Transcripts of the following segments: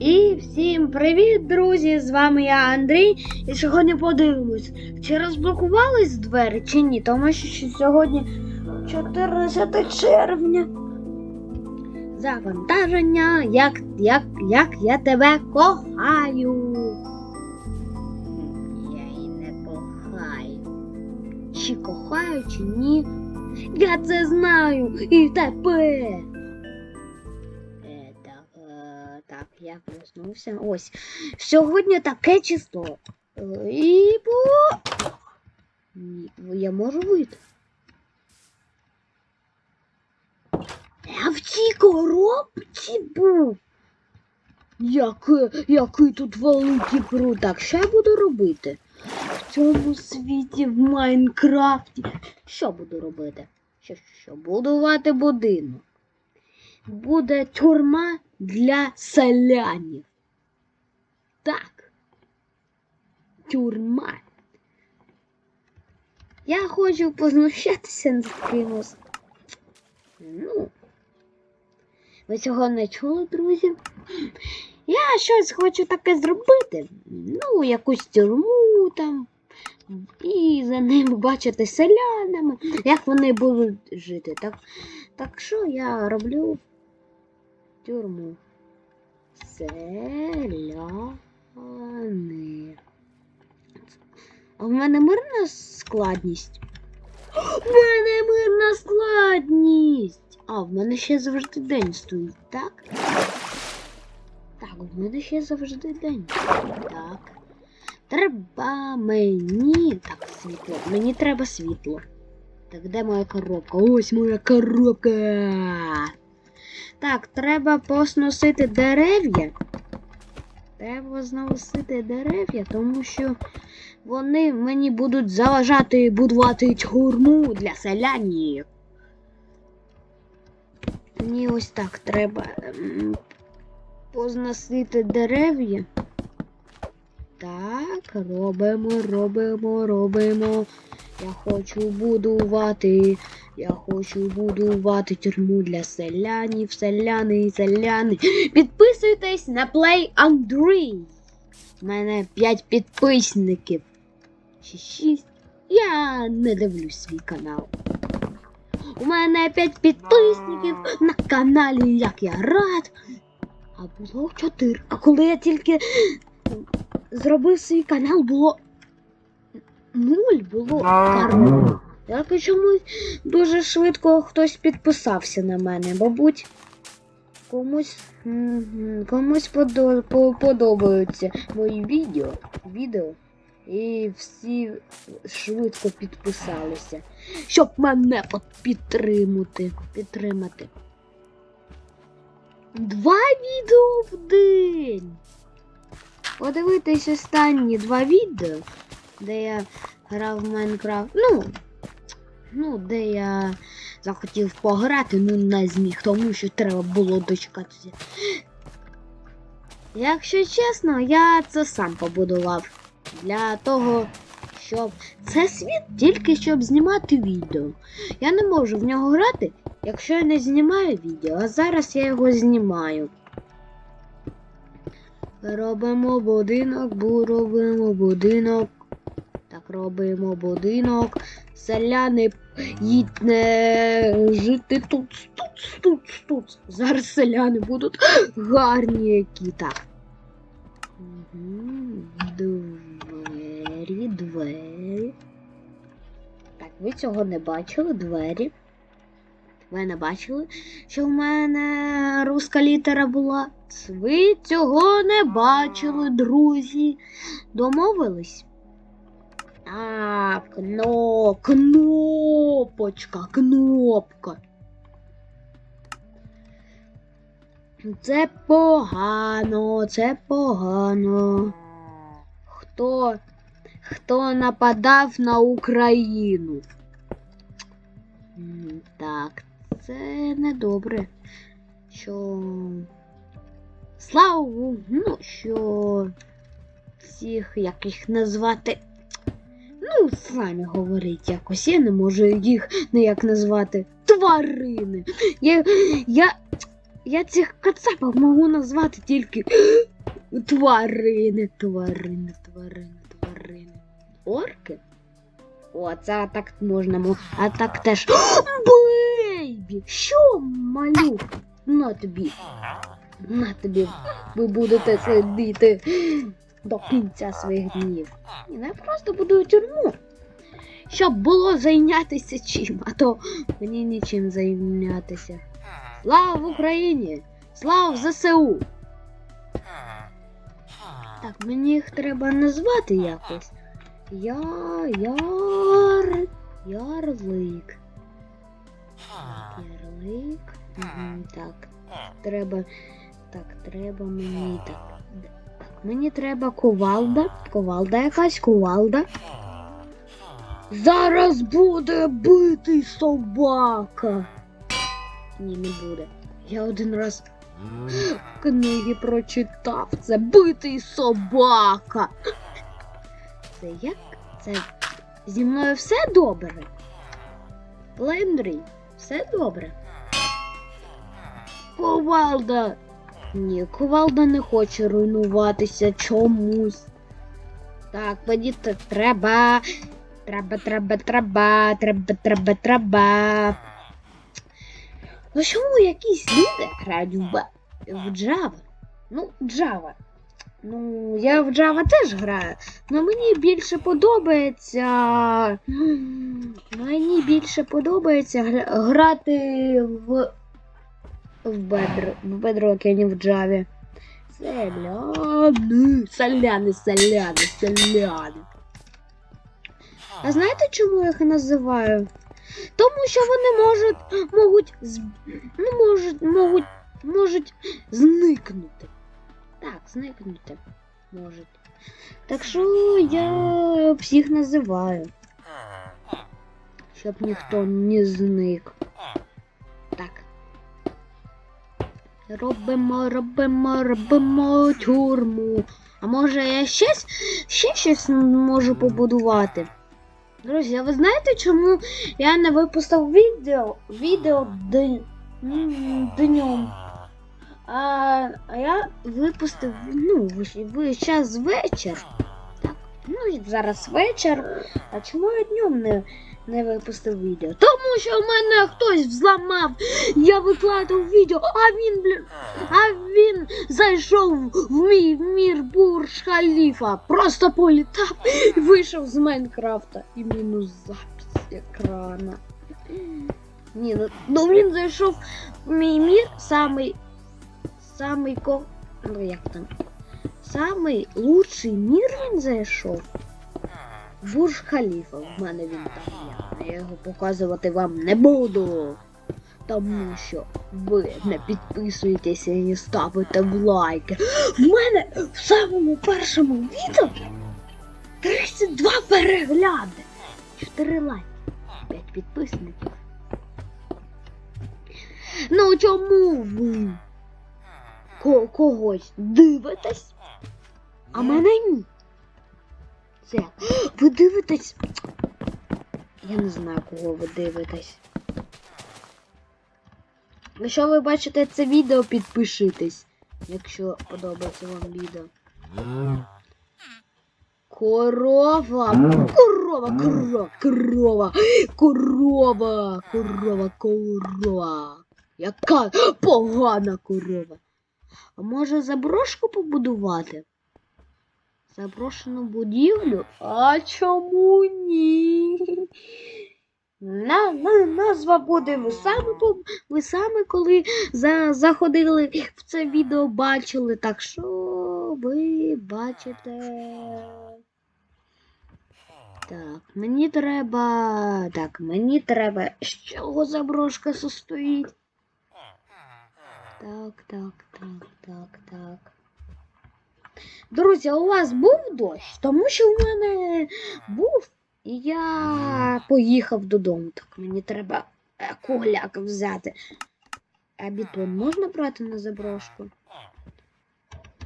І всім привіт, друзі! З вами я Андрій. І сьогодні подивимось, чи розблокувались двері, чи ні. Тому що сьогодні 14 червня. Завантаження, як, як, як я тебе кохаю. Я її не кохаю. Чи кохаю, чи ні. Я це знаю і тепер. Я проснувся. Ось. Сьогодні таке число. Е, І по. Я можу вийти. Я в цій коробці був. Який, який тут великий пруд. Так, що я буду робити? В цьому світі в Майнкрафті. Що буду робити? Що, що будувати будинок. Буде тюрма для селянів. Так. Тюрма. Я хочу познущатися над кимось. Ну. Ви цього не чули, друзі? Я щось хочу таке зробити. Ну, якусь тюрму там. І за ними бачити селянами, як вони будуть жити. Так, так що я роблю тюрму. Селяни. А в мене мирна складність. В мене мирна складність. А, в мене ще завжди день стоїть, так? Так, в мене ще завжди день. Так. Треба мені. Так, світло. Мені треба світло. Так, де моя коробка? Ось моя коробка. Так, треба посносити дерев'я. Треба зносити дерев'я, тому що вони мені будуть заважати будувати тюрму для селянів. Мені ось так треба ем, позносити дерев'я. Так, робимо, робимо, робимо. Я хочу будувати. Я хочу будувати тюрму для селянів, селяни, селяни. Підписуйтесь на Play Андрій. У мене 5 підписників. Чи 6. Я не дивлюсь свій канал. У мене 5 підписників на каналі, як я рад. А було 4. А коли я тільки зробив свій канал, було нуль було карма. Як чомусь дуже швидко хтось підписався на мене, мабуть. Комусь комусь подобаються мої відео, відео. І всі швидко підписалися, щоб мене підтримати. підтримати. Два відео в день. Подивитись останні два відео, де я грав в Майнкрафт. Ну, ну, де я захотів пограти, ну не зміг, тому що треба було дочекатися. Якщо чесно, я це сам побудував. Для того, щоб це світ тільки щоб знімати відео. Я не можу в нього грати, якщо я не знімаю відео, а зараз я його знімаю. Робимо будинок, бу робимо будинок. Так, робимо будинок. Селяни їдь жити тут, тут, тут, тут. Зараз селяни будуть гарні які так. Двері, двері. Так, ви цього не бачили, двері. Ви не бачили, що в мене руська літера була? Ви цього не бачили, друзі. Домовились? А, кно, кнопочка, кнопка. Це погано, це погано. Хто, хто нападав на Україну? Так, це недобре. Що. Слава ну, що всіх як їх назвати. Ну, самі говорить якось. Я не можу їх ніяк назвати. Тварини. Я. я я цих кацапів можу назвати тільки тварини, тварини, тварини, тварини. Орки? О, це так можна, а так теж. Бейбі! Що, малюк? На тобі. На тобі. Ви будете сидіти до кінця своїх днів. Ні, ну я просто буду тюрму. Щоб було зайнятися чим, а то мені нічим зайнятися. Слава Україні! Слава ЗСУ! Так, мені їх треба назвати якось. Я. Яр. Ярлик. Ярлик. Так. Треба. Так, треба мені так. Так, мені треба ковалда. Ковалда якась, ковалда. Зараз буде битий собака. Ні, не буде. Я один раз книги прочитав. Це битий собака. Це як? Це зі мною все добре? Лендрій, все добре? Ковалда. Ні, ковалда не хоче руйнуватися чомусь. Так, мені т- треба. Треба, треба, треба, треба, треба, треба. Ну чому якісь люди грають в Java? Ну, Java. Ну, я в Java теж граю. але мені більше подобається. Мені більше подобається грати в. В Bedrock, в Bedrock, а не в Java. Селяни, селяни, селяни, селяни. А знаєте, чому я їх називаю? Тому що вони можуть, можуть, ну, можуть, можуть, можуть зникнути. Так, зникнути можуть. Так що я всіх називаю, щоб ніхто не зник. Так. Робимо, робимо, робимо тюрму. А може я щось, ще щось можу побудувати? Друзі, а ви знаєте, чому я не випустив відео, відео днем? А, я випустив, ну, ви- час вечір. Так, ну зараз вечір. А чому я днем не, не випустив відео? Тому що в мене хтось взламав. Я викладав відео, а він, блін, а він зайшов в мій мір Бурж Халіфа. Просто політав і вийшов з Майнкрафта. І мінус запис екрана. Ні, ну, ну він зайшов в мій мір самий. Самий ко. Ну як там? Самий лучший мір він зайшов. Бурж Халіфа. В мене він там є. Я його показувати вам не буду. Тому що ви не підписуєтеся і не ставите лайки. В мене в самому першому відео 32 перегляди. 4 лайки. 5 підписників. Ну чому ви когось дивитесь, а мене ні? Це ви дивитесь. Я не знаю, кого ви дивитесь. Якщо ви бачите це відео, підпишитесь, якщо подобається вам відео. Корова, корова, корова, корова, корова, корова, корова. Яка погана корова. А може заброшку побудувати? Заброшену будівлю? А чому ні? На, на, назва буде ви самі, по- ви самі коли за, заходили в це відео, бачили. Так що ви бачите. Так, мені треба. Так, мені треба. З чого заброшка состоїть? Так, так, так, так, так. Друзі, у вас був дощ? Тому що в мене був, і я поїхав додому. Так, мені треба е, кугляк взяти. А бетон можна брати на заброшку?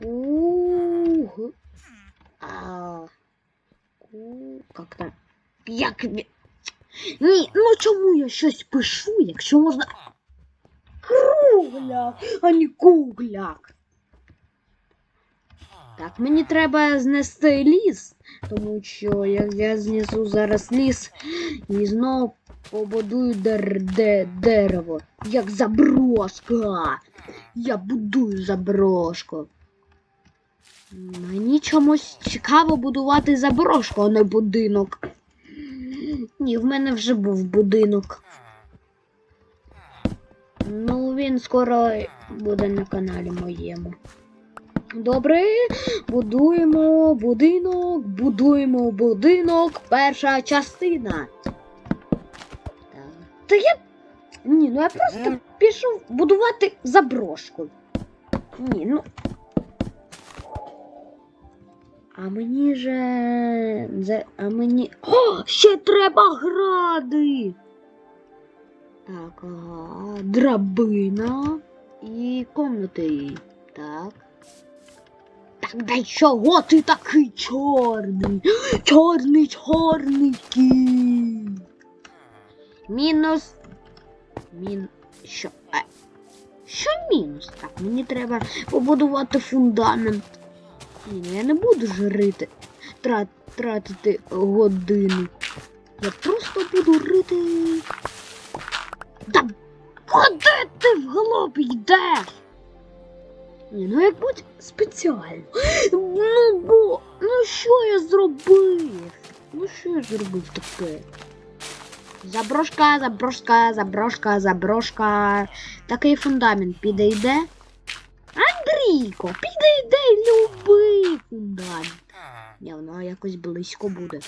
Ух. А. Ку- Как там? Як? Ні, ну чому я щось пишу, якщо можна. кугляк, а не кугляк. Так, мені треба знести ліс, тому що як я знесу зараз ліс і знов побудую дер де дерево, як заброшка. Я будую заброшку. Мені чомусь цікаво будувати заброшку, а не будинок. Ні, в мене вже був будинок. Ну, він скоро буде на каналі моєму. Добре, будуємо будинок, будуємо будинок, перша частина. Так. Та я. Ні, ну я просто пішов будувати заброшку. Ні, ну. А мені же. А мені. О, ще треба гради. Так, ага. Драбина і комнати. Так. Так да чого ти такий чорний? Чорний, чорний кінь. Мінус. Мін. Що? Е. Що мінус? Так, мені треба побудувати фундамент. Ні, ну я не буду жрити, трат, тратити годину. Я просто буду рити. Та куди ти вглоб йдеш? Ні, ну як будь спеціально. Ну бо, ну що я зробив? Ну що я зробив таке? Заброшка, заброшка, заброшка, заброшка. Такий фундамент підійде. Андрійко, підійде любий фундамент. Ні, воно якось близько буде.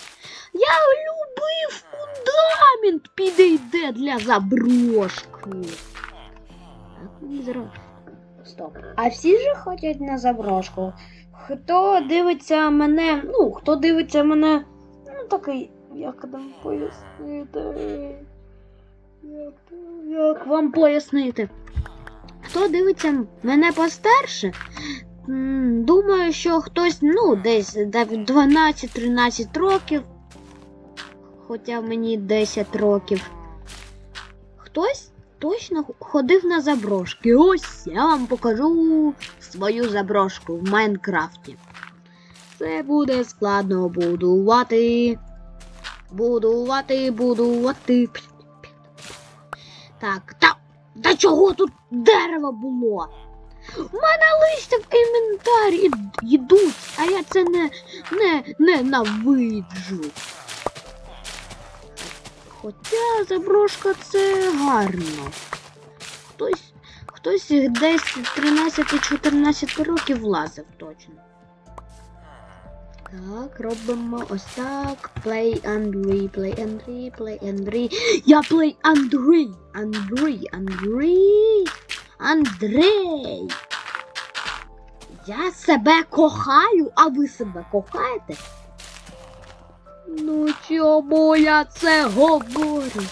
Я любий фундамент підійде для заброшки. Так, мені зараз. Стоп. А всі ж ходять на заброшку. Хто дивиться мене, ну, хто дивиться мене, ну такий, як там пояснити. Як вам пояснити? Хто дивиться мене постарше, думаю, що хтось, ну, десь 12-13 років, хоча мені 10 років. Хтось точно ходив на заброшки. Ось я вам покажу свою заброшку в Майнкрафті. Це буде складно будувати. Будувати, будувати. Так, та, та чого тут дерево було? У мене листя в інвентарі йдуть, а я це не, не, ненавиджу. Хоча заброшка це гарно. Хтось, хтось десь 13-14 років влазив точно. Так, робимо ось так. Play Андрій, play Андрій, play Андрій. Я play Андрій. Андрій, Андрій. Андрій. Я себе кохаю, а ви себе кохаєте? Ну чому я це говорю?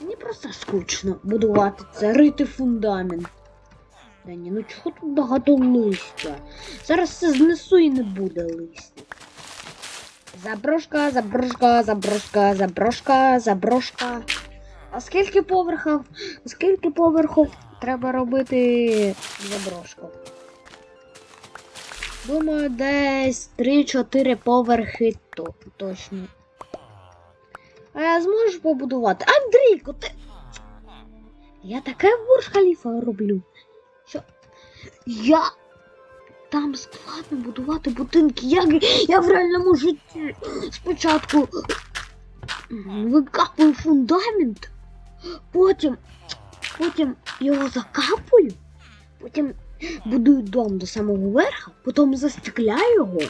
Мені просто скучно будувати це, рити фундамент. Та ні, ну чого тут багато листя? Зараз все знесу і не буде листя. Заброшка, заброшка, заброшка, заброшка, заброшка. А скільки поверхів? Скільки поверхів треба робити заброшку? Думаю, десь 3-4 поверхи то, точно. А я зможу побудувати? Андрійко, ти. Я таке бурж халіфа роблю. Що я там складно будувати будинки. Як я в реальному житті спочатку викапую фундамент, потім, потім його закапую, потім будую дом до самого верха, потім застекляю його,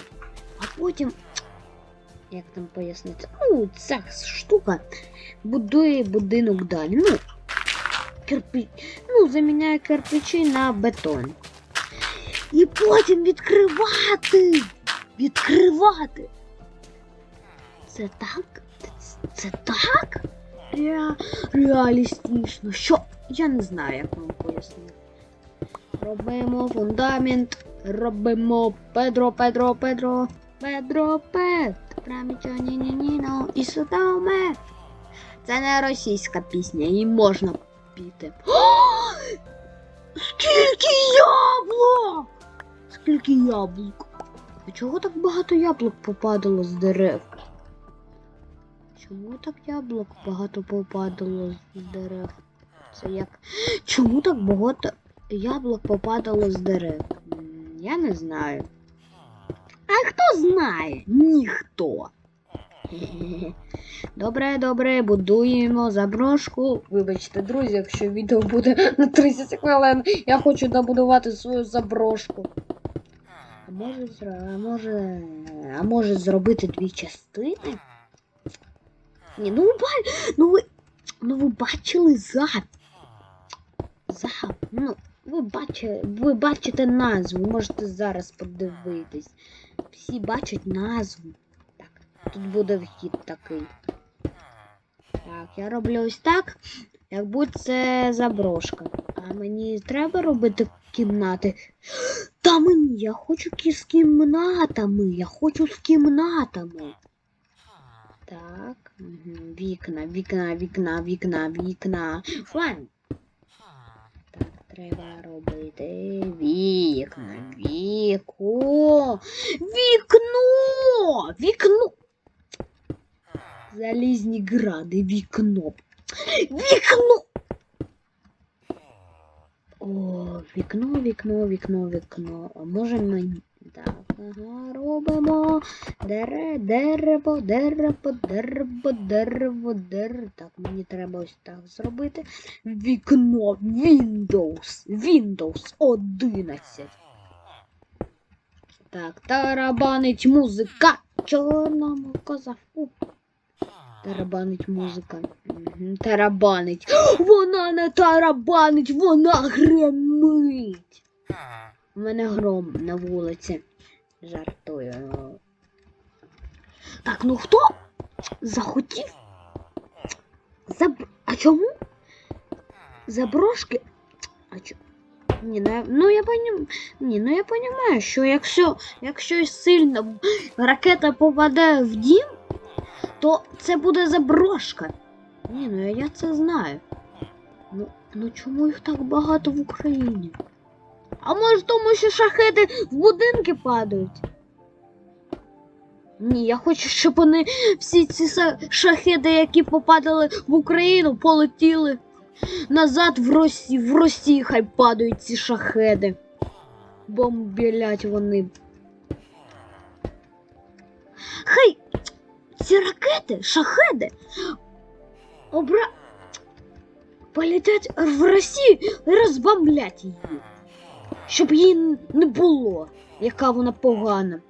а потім, як там пояснити, ну, ця штука будує будинок далі. Ну, кирпич, ну, заміняє кирпичі на бетон. І потім відкривати. Відкривати. Це так? Це так? Ре, реалістично. Що? Я не знаю, як вам пояснити. Робимо фундамент. Робимо Педро, Педро, Педро. Педро, Пед. Прамічані ні ні ну і судоме. Це не російська пісня, її можна піти. Скільки яблук? Скільки яблук? А чого так багато яблук попадало з дерев? Чому так яблук багато попадало з дерев? Це як. Чому так багато яблук попадало з дерев? Я не знаю. А хто знає? Ніхто. Добре, добре, будуємо заброшку. Вибачте, друзі, якщо відео буде на 30 хвилин, я хочу добудувати свою заброшку. А може, а може, а може зробити дві частини? Ні, ну ви ну ви, ну ви бачили зап. Зап, ну, ви бачите, ви бачите назву, можете зараз подивитись. Всі бачать назву. Так, тут буде вхід такий. Так, я роблю ось так, як будь це заброшка. А мені треба робити кімнати. Та мені, я хочу з кімнатами. Я хочу з кімнатами. Так, вікна, вікна, вікна, вікна, вікна. Файн. Треба робити вікна, віко. Вікно! Вікно! Залізні гради, вікно. Вікно! О, вікно, вікно, вікно, вікно. А може мені. Так, робимо. Дере, дерево, дерево, дерево, дерево, дерево. Так, мені треба ось так зробити. Вікно Windows. Windows 11. Так, тарабанить музика. Чорному козаку. Тарабанить музика. Тарабанить. Вона не тарабанить, вона гремить. У мене гром на вулиці. Жартую. Так, ну хто захотів? Заб... А чому? Заброшки. А чо? Ні, ну, я- ну я. Ні, ну я понімаю, що якщо, якщо сильно ракета попаде в дім, то це буде заброшка. Ні, ну я це знаю. Ну, ну чому їх так багато в Україні? А може тому, що шахеди в будинки падають? Ні, я хочу, щоб вони всі ці шахеди, які попадали в Україну, полетіли назад в Росію. В Росії хай падають ці шахеди. Бомблять вони. Хай ці ракети, шахеди, обра... полетять в Росію і розбомблять її. Щоб її не було, яка вона погана.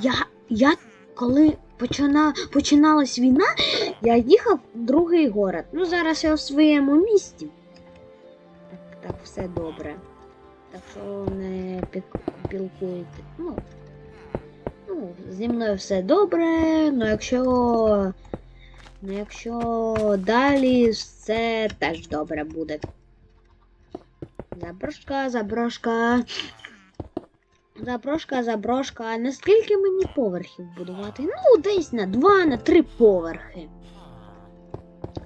Я, я коли почина, починалась війна, я їхав в другий город. Ну, зараз я у своєму місті. Так, так, все добре. Так що не пілкуйте. Ну, ну, зі мною все добре, ну якщо. Ну, якщо далі все теж добре буде. Заброшка, заброшка. Заброшка, заброшка. А Наскільки мені поверхів будувати? Ну, десь на два, на три поверхи.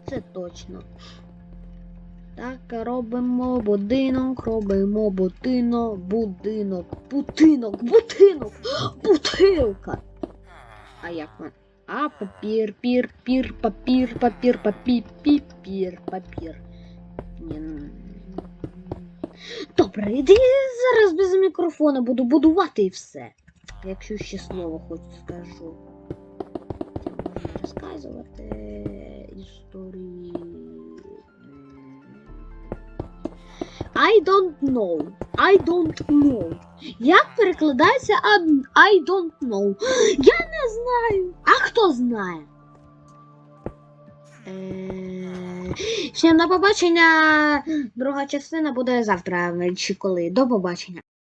Це точно. Так, робимо будинок, робимо будинок, будинок, будинок, будинок, бутилка. А як ми? А, папір, пір, пір, папір, папір, папір, піпір, папір. Ні. Добре, іди зараз без мікрофона буду будувати і все. Якщо ще слово хоч скажу. Я можу розказувати історії. I don't know. I don't know. Як перекладається ад- I don't know? Я не знаю. А хто знає? Е, Всім до побачення. Друга частина буде завтра чи коли. До побачення.